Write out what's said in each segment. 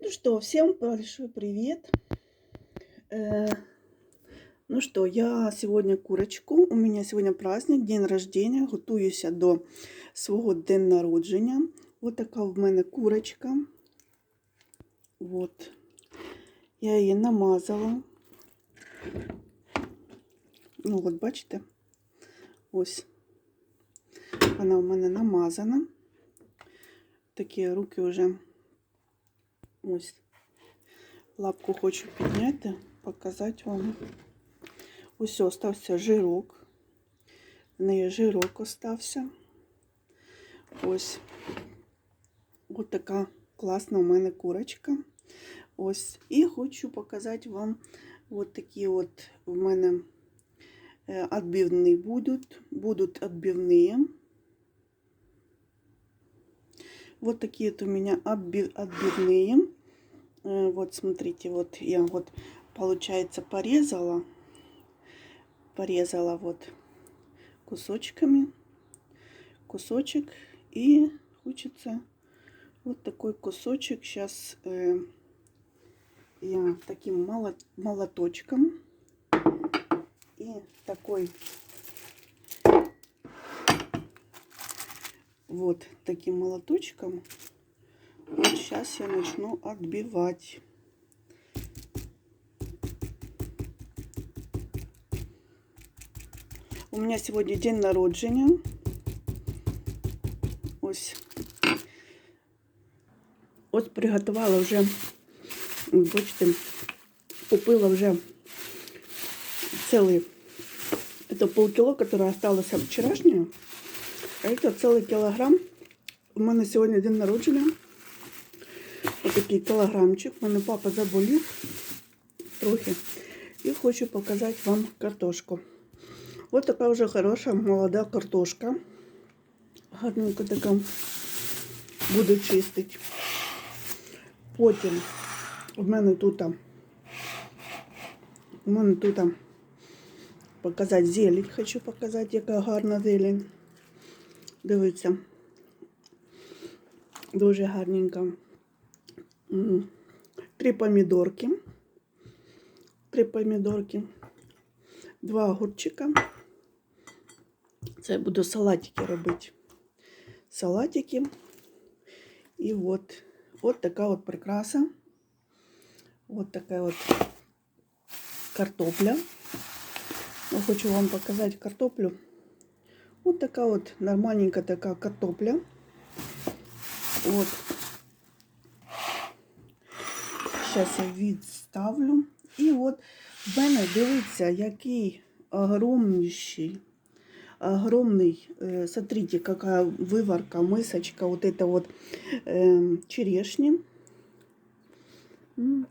Ну что, всем большой привет. Э, ну что, я сегодня курочку. У меня сегодня праздник, день рождения. Готуюся до свого день народження. Ось така в мене курочка. От. Я її намазала. Ну, от бачите? Ось. Вона в мене намазана. Такі руки вже ось. Лапку хочу підняти, показати вам. Ось остався жирок. В неї жирок остався. Ось. Ось така класна у мене курочка. Ось. І хочу показати вам от такі от в мене отбивні будуть. Будуть отбивні. Вот такие вот у меня отби- отбивные. Э, Вот смотрите, вот я вот, получается, порезала. Порезала вот кусочками. Кусочек. И хочется вот такой кусочек. Сейчас я таким молот- молоточком. И такой вот таким молоточком. Вот сейчас я начну отбивать. У меня сегодня день народження. Ось. Ось приготувала вже, бачите, купила вже целый, это полкило, которое осталось вчерашнее. А это целый килограмм. У мене сьогодні день народження. такий кілограмчик. У мене папа заболів трохи. І хочу показати вам картошку. Ось така вже хороша молода картошка. Гарненько така буду чистити. Потім в мене тут у мене тут показати зелень, хочу показати, яка гарна зелень. Дивиться, дуже гарненька. три помидорки, три помидорки, два огурчика. Це я буду салатики делать, Салатики. И вот, вот такая вот прекраса, вот такая вот картопля. Я хочу вам показать картоплю. Вот такая вот нормальненька такая картопля. Вот. Сейчас я відставлю. І от в мене дивіться, який огромнейший, огромный, э, смотрите, какая выварка, мысочка, вот это вот э, черешни. М.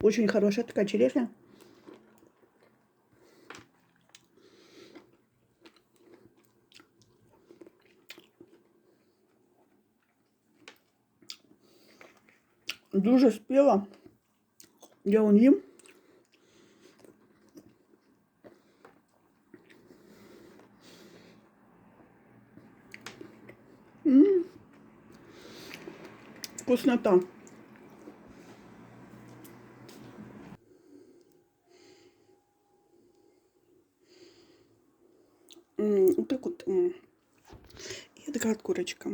Очень хорошая такая черешня. Дуже спіла. Я он їм. Вкуснота. Вот так вот. І така от курочка.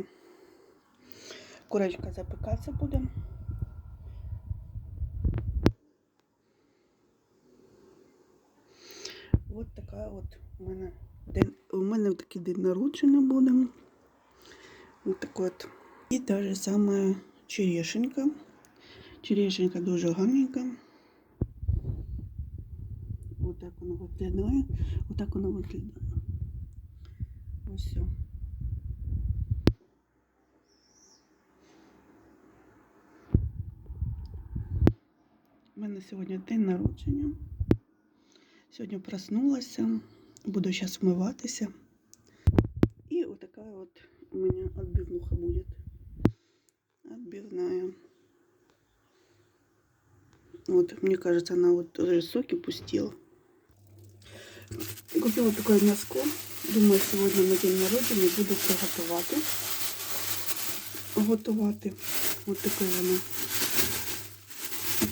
Курочка запекатися буде. От така от у мене день, у мене такий день народження буде. Ось так от. І та же сама черешенька. Черешенька дуже гарненька. Ось так воно виглядає. Ось так воно виглядає. Ось все. У мене сьогодні день народження. Сьогодні проснулася, буду зараз вмиватися. І вот такая вот у меня отбивнуха будет. Отбивная. Вот, мне кажется, она вот тоже соки пустила. Купила такое мяско. Думаю, сьогодні на день народження буду приготувати. Готувати. Ось таке воно.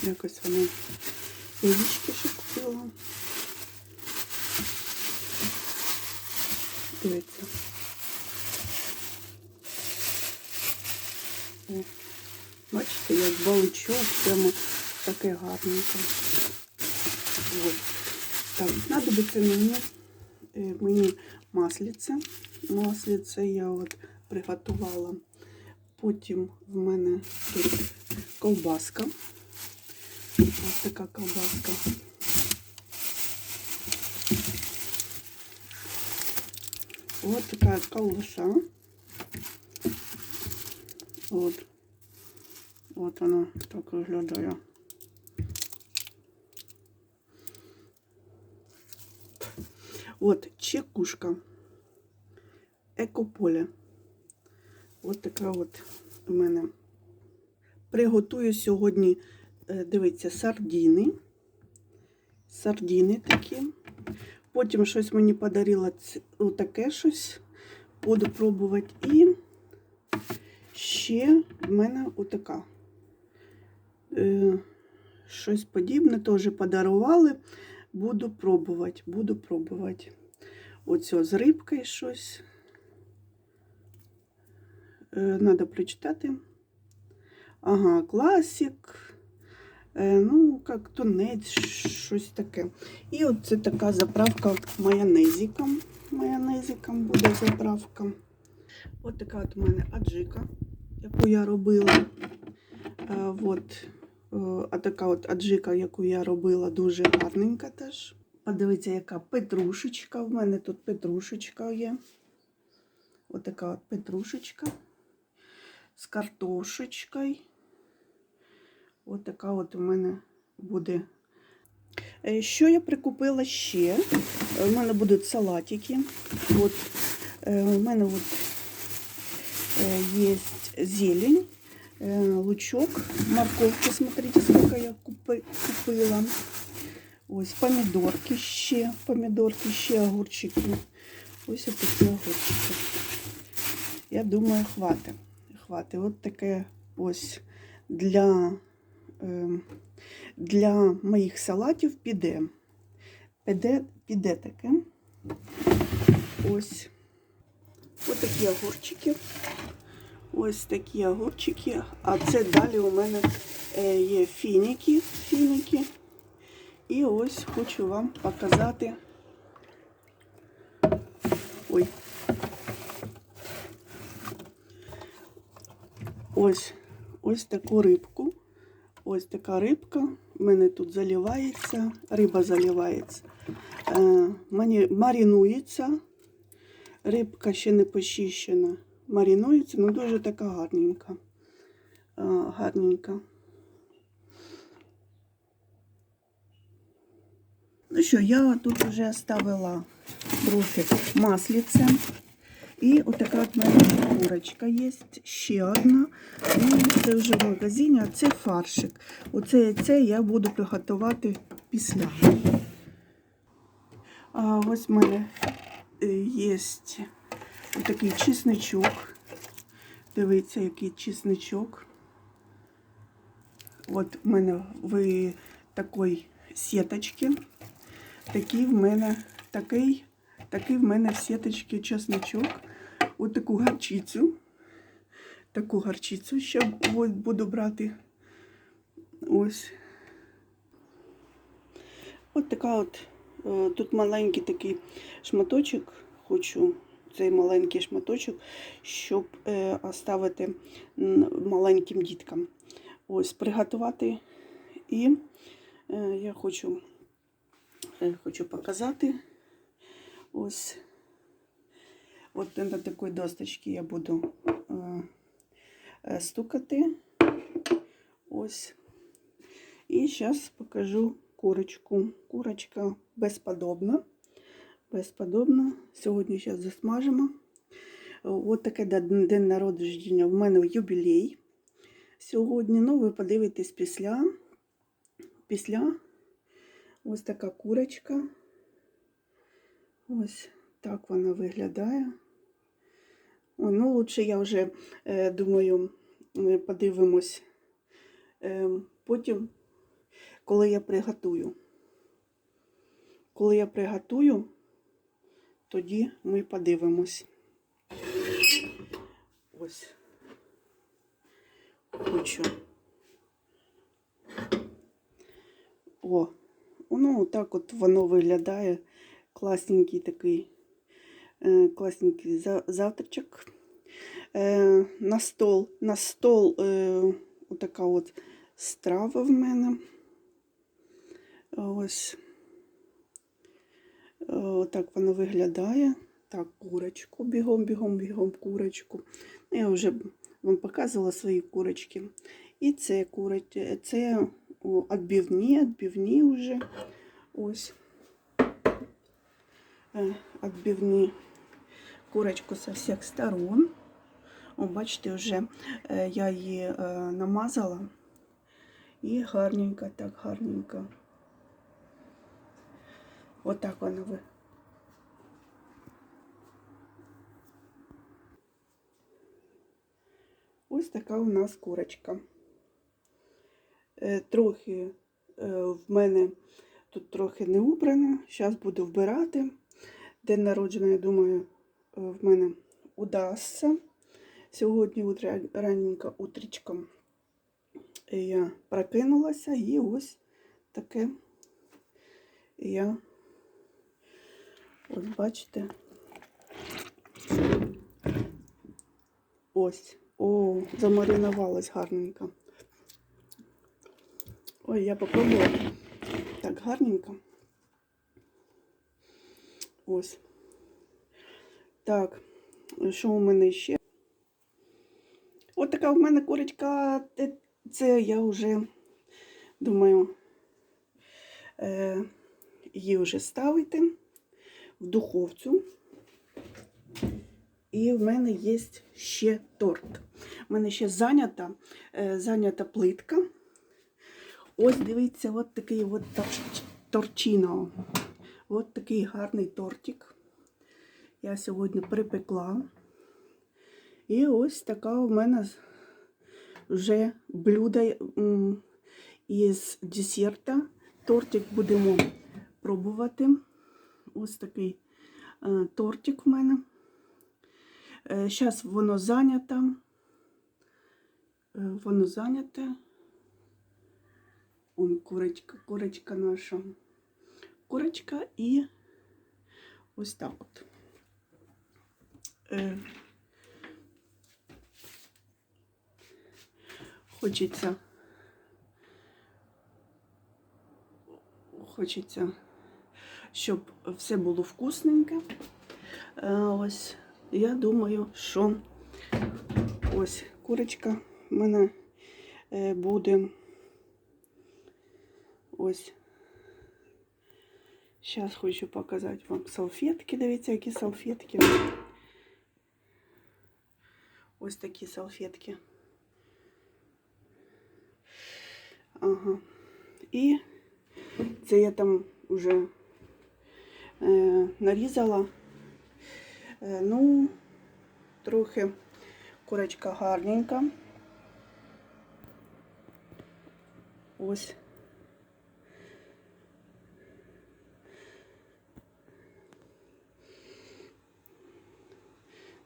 Якось воно яєчки ще купила. Дивіться. О, бачите, як баличок, прямо таке гарненьке. От. Так, знадобиться мені, е, мені маслиця. Маслиця я от приготувала. Потім в мене тут ковбаска. Ось така ковбаска. Вот такая колбаса. Вот. Вот она так виглядає. От чекушка. Екополе. От така от у мене. Приготую сьогодні, е, дивіться, сардіни. Сардіни такі. Потім щось мені подарила ц- отаке щось. Буду пробувати. І ще в мене отака. Е, щось подібне теж подарували. Буду пробувати, буду пробувати. Оцю з рибкою щось. Е, Надо прочитати. Ага, класик. Е, ну, як тунець, щось таке. І от це така заправка майонезиком. Майонезиком буде заправка. От така от у мене аджика, яку я робила. Е, от, е, а така от аджика, яку я робила, дуже гарненька теж. Подивіться, яка петрушечка. В мене тут петрушечка є. От от петрушечка з картошечкою. От така от у мене буде. Е, Що я прикупила ще? Е, У мене будуть салатики. От, е, у мене от є зелень, лучок, морковки, смотрите, сколько я купила. Ось помідорки ще, помідорки ще огурчики. Ось ось такі огурчики. Я думаю, хватить. Хватить. От таке ось для, для моїх салатів піде. Піде, піде таке. Ось. Ось такі огурчики. Ось такі огурчики. А це далі у мене е, є фініки. фініки. І ось хочу вам показати. Ой. Ось ось таку рибку. Ось така рибка. У мене тут заливається, риба заливається. Е, марінується. Рибка ще не почищена. Марінується, ну дуже така гарненька. Е, гарненька. Ну що, я тут вже ставила трохи маслиця. І отака от мене курочка є, ще одна. І це вже в магазині, а це фаршик. Оце яйце я буду приготувати після. А ось в мене е, є такий чесничок. Дивіться, який чесничок. От в мене в такої сіточки. Такий в мене такий, такий в мене в сіточці чесничок. От таку гарчицю. Таку гарчицю ще буду брати. Ось. От така от. е, Тут маленький такий шматочок. Хочу цей маленький шматочок, щоб е, оставити маленьким діткам. Ось приготувати. І е, я хочу, хочу показати. Ось. От на такій досточці я буду е, е, стукати. Ось. І зараз покажу курочку. Курочка безподобна. Безподобна. Сьогодні зараз засмажимо. От таке день народження. В мене юбілей сьогодні. Ну, ви подивитесь після. Після. Ось така курочка. Ось так вона виглядає. Ой, ну, лучше я вже е, думаю е, подивимось. Е, Потім, коли я приготую. Коли я приготую, тоді ми подивимось. Ось. Хочу. О, ну отак от воно виглядає. Класненький такий, е, класненький завтрачок. Е, на стол, на стол е, отака от страва в мене. Ось. Отак воно виглядає. Так, курочку, бігом, бігом, бігом, курочку. Ну, Я вже вам показувала свої курочки. І це курочки, це о, відбивні, відбивні вже. Ось. Е, Відбивні курочку з всіх сторон. О, бачите, вже е, я її е, намазала. І гарненько, так гарненько. Отак вона ви. Ось така у нас курочка. Е, Трохи е, в мене тут трохи не убрано. Зараз буду вбирати. День народження, я думаю, е, в мене удасться. Сьогодні раненько утрічком я прокинулася і ось таке я, ось бачите, ось, о, замаринувалась гарненько. Ой, я попробую так гарненько. Ось. Так, що у мене ще? От така в мене курочка. Це я вже думаю е, її вже ставити в духовцю. І в мене є ще торт. У мене ще зайнята, е, зайнята плитка. Ось дивіться, от такий от тор- торчино. От такий гарний тортик. Я сьогодні припекла. І ось така у мене вже блюдо із десерта. Тортик будемо пробувати. Ось такий е, тортик в мене. Зараз воно зайнято. Е, Воно зайняте. Он курочка, курочка наша. Курочка і ось так от. Е, Хочеться. Хочеться, щоб все було вкусненьке. Е, Ось, я думаю, що ось курочка в мене е, буде ось. Зараз хочу показати вам салфетки. Дивіться, які салфетки. Ось такі салфетки. Ага. І це я там вже е, нарізала. Е, ну, трохи курочка гарненька. Ось.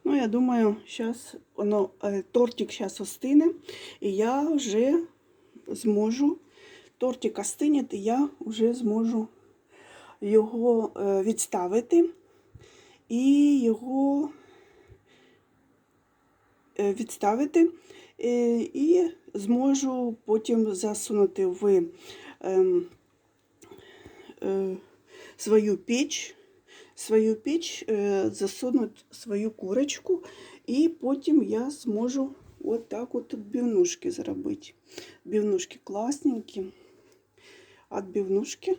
Ну, я думаю, зараз воно е, тортик зараз остине, і я вже зможу, тортик остине, і я вже зможу його е, відставити і його е, відставити і зможу потім засунути в ем, свою піч, свою піч, е, засунути свою курочку, і потім я зможу от так от відбивнушки зробити. Відбивнушки класненькі, відбивнушки.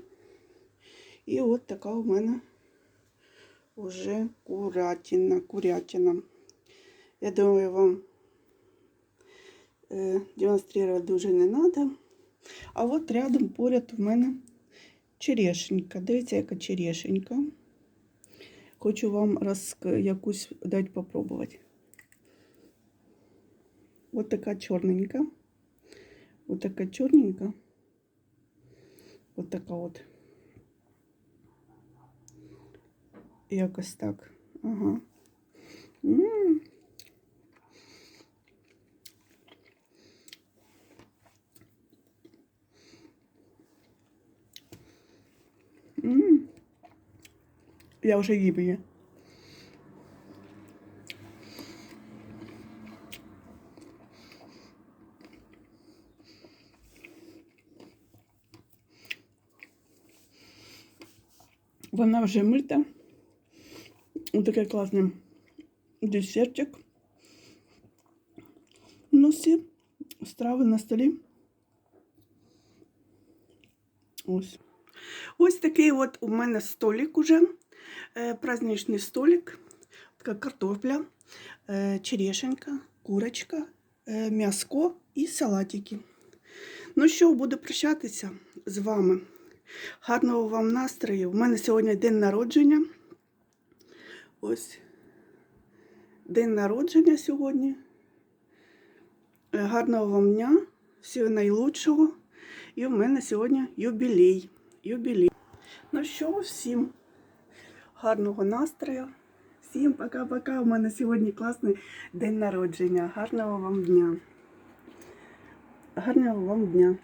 І от така у мене вже курятина, курятина. Я думаю, вам е, демонструвати дуже не треба. А от рядом поряд у мене черешенька. Дивіться, яка черешенька. Хочу вам роз... якусь дати попробувати. От така чорненька. От така чорненька. От така от. Якось так. Ага. м Я вже їм її. Вона вже мита. Ось такий класний десертик. Ну, всі страви на столі. Ось. Ось такий от у мене столик уже. Е, праздничний столик. Така картопля, е, черешенька, курочка, е, м'яско і салатики. Ну що, буду прощатися з вами. Гарного вам настрою. У мене сьогодні день народження. Ось день народження сьогодні. Е, Гарного вам дня, всього найлучшого. І у мене сьогодні юбілей. Юбілей. Ну що, всім гарного настрою. Всім пока-пока. У мене сьогодні класний день народження. Гарного вам дня. Гарного вам дня.